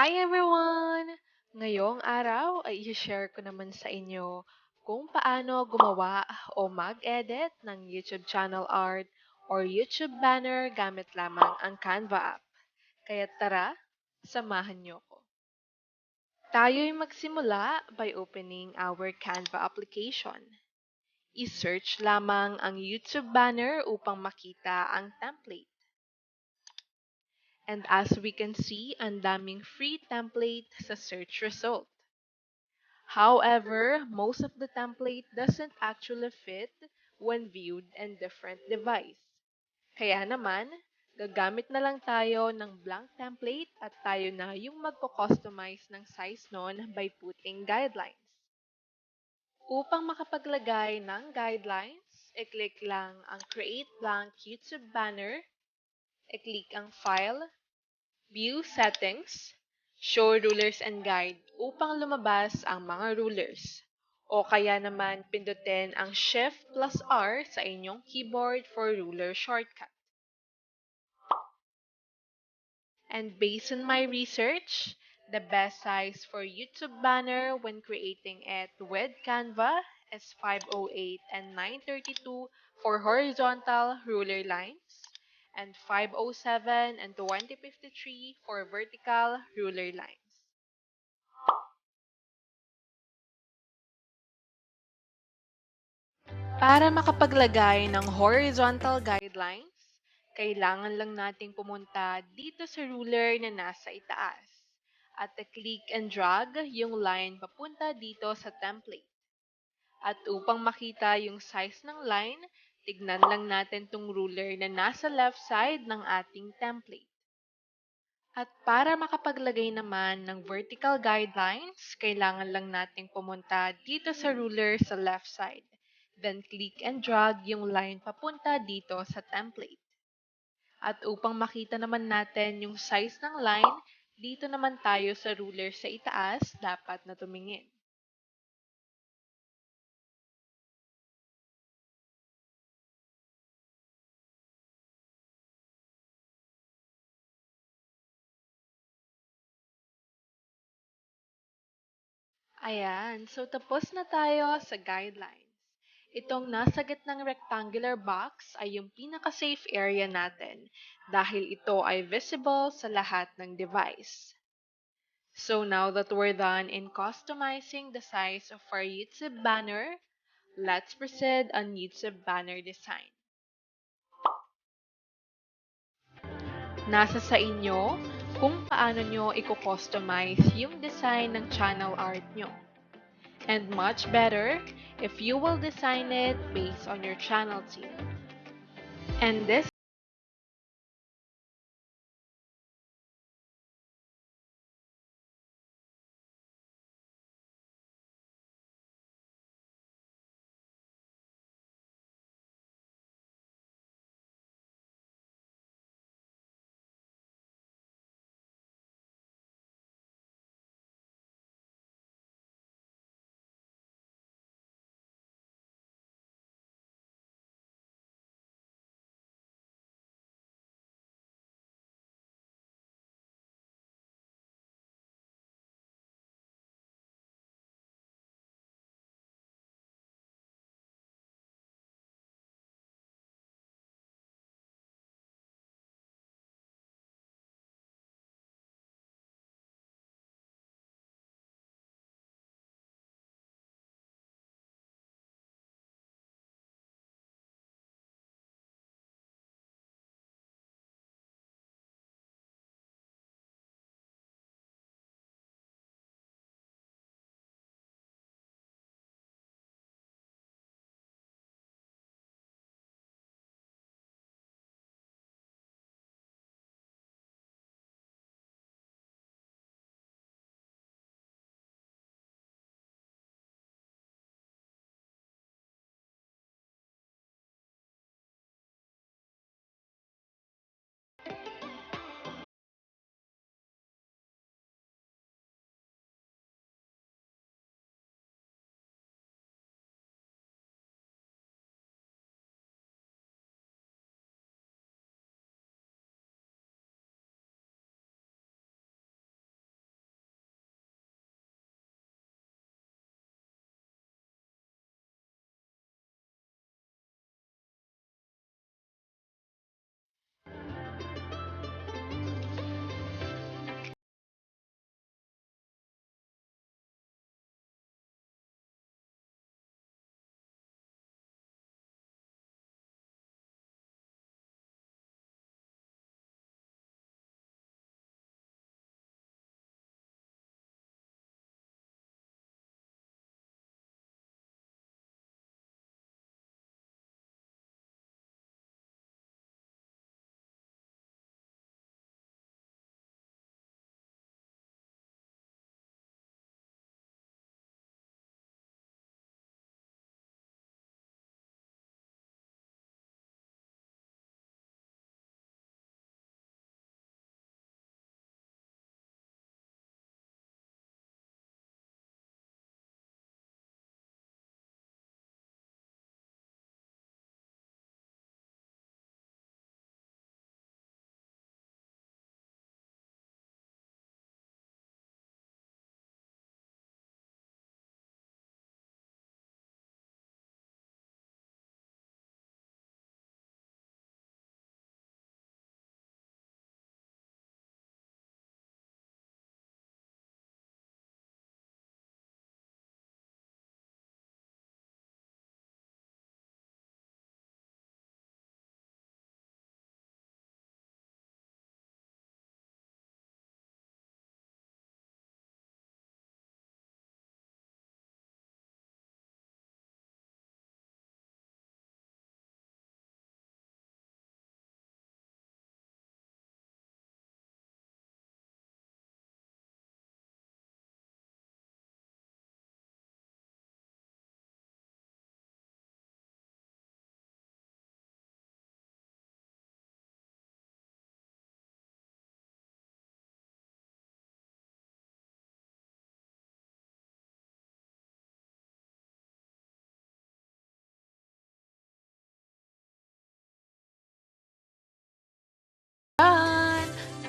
Hi everyone! Ngayong araw ay i-share ko naman sa inyo kung paano gumawa o mag-edit ng YouTube channel art or YouTube banner gamit lamang ang Canva app. Kaya tara, samahan niyo ko. Tayo'y magsimula by opening our Canva application. I-search lamang ang YouTube banner upang makita ang template. And as we can see, ang daming free template sa search result. However, most of the template doesn't actually fit when viewed in different device. Kaya naman, gagamit na lang tayo ng blank template at tayo na yung magko-customize ng size nun by putting guidelines. Upang makapaglagay ng guidelines, i-click lang ang Create Blank YouTube Banner, i-click ang File, View Settings, Show Rulers and Guide upang lumabas ang mga rulers. O kaya naman pindutin ang Shift plus R sa inyong keyboard for ruler shortcut. And based on my research, the best size for YouTube banner when creating it with Canva is 508 and 932 for horizontal ruler lines and 507 and 2053 for vertical ruler lines. Para makapaglagay ng horizontal guidelines, kailangan lang nating pumunta dito sa ruler na nasa itaas at click and drag yung line papunta dito sa template. At upang makita yung size ng line, tignan lang natin tong ruler na nasa left side ng ating template. At para makapaglagay naman ng vertical guidelines, kailangan lang nating pumunta dito sa ruler sa left side. Then click and drag yung line papunta dito sa template. At upang makita naman natin yung size ng line, dito naman tayo sa ruler sa itaas, dapat na tumingin. Ayan, so tapos na tayo sa guidelines. Itong nasa gitnang rectangular box ay yung pinaka-safe area natin dahil ito ay visible sa lahat ng device. So now that we're done in customizing the size of our YouTube banner, let's proceed on YouTube banner design. Nasa sa inyo kung paano nyo i-customize yung design ng channel art nyo. And much better if you will design it based on your channel theme. And this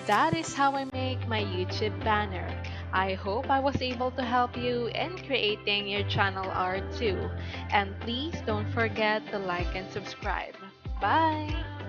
that is how I make my YouTube banner. I hope I was able to help you in creating your channel art too. And please don't forget to like and subscribe. Bye!